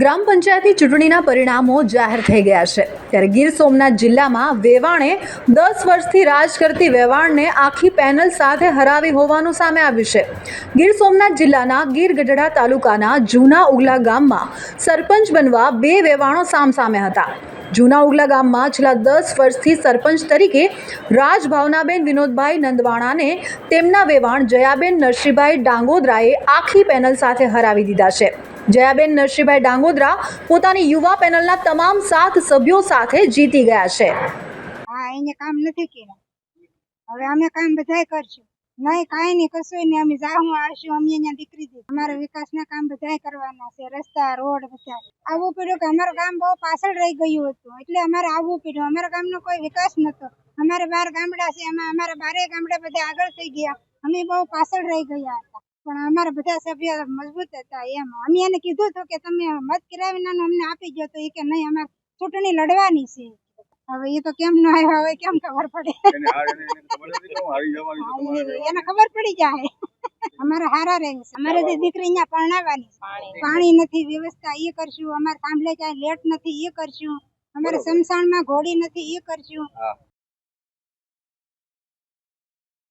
ગ્રામ પંચાયતની ચૂંટણીના પરિણામો જાહેર થઈ ગયા છે. ત્યારે ગીર સોમનાથ જિલ્લામાં વેવાણે દસ વર્ષથી રાજ કરતી વેવાણને આખી પેનલ સાથે હરાવી હોવાનું સામે આવ્યું છે. ગીર સોમનાથ જિલ્લાના ગીર ગઢડા તાલુકાના જૂના ઉગલા ગામમાં સરપંચ બનવા બે વેવાણો સામસામે હતા. જૂના ઉગલા ગામમાં છેલ્લા દસ વર્ષથી સરપંચ તરીકે રાજ ભાવનાબેન વિનોદભાઈ નંદવાણાને તેમના વેવાણ જયાબેન નરસિંહભાઈ ડાંગોદરાએ આખી પેનલ સાથે હરાવી દીધા છે. જયાબેન નરસિંહભાઈ ડાંગોદરા પોતાની યુવા પેનલના તમામ સાત સભ્યો સાથે જીતી ગયા છે. કામ નથી કર્યા. હવે અમે કામ બધાય કરશું. નહીં, કાંઈ નહીં, કશું નહીં. અમે જાહું આવશું અમે અહીંયા દીકરી દીધી. અમારા વિકાસના કામ બધાય કરવાના છે. રસ્તા, રોડ, બધા. આવવું પડ્યું કે અમારું ગામ બહુ પાછળ રહી ગયું હતું. એટલે અમારે આવવું પડ્યું. અમારા ગામનો કોઈ વિકાસ નહોતો. અમારે બાર ગામડા છે. એમાં અમારા બારે ગામડા બધા આગળ થઈ ગયા. અમે બહુ પાછળ રહી ગયા હતા. પણ અમારા બધા સભ્ય મજબૂત હતા એમ. અમે એને કીધું હતું કે તમે મત કરાવીને અમને આપી ગયો તો એ કે નહીં અમારે ચૂંટણી લડવાની છે. હવે એ તો કેમ ન આવ્યા હોય કેમ ખબર પડે? એને ખબર પડી જાય. અમારે હારા રહે છે. અમારે જે દીકરી અહીંયા પરણાવવાની. પાણી નથી. વ્યવસ્થા એ કરશું. અમારે થાંભલે ક્યાંય લેટ નથી એ કરશું. અમારે સમસાણમાં ઘોડી નથી એ કરશું.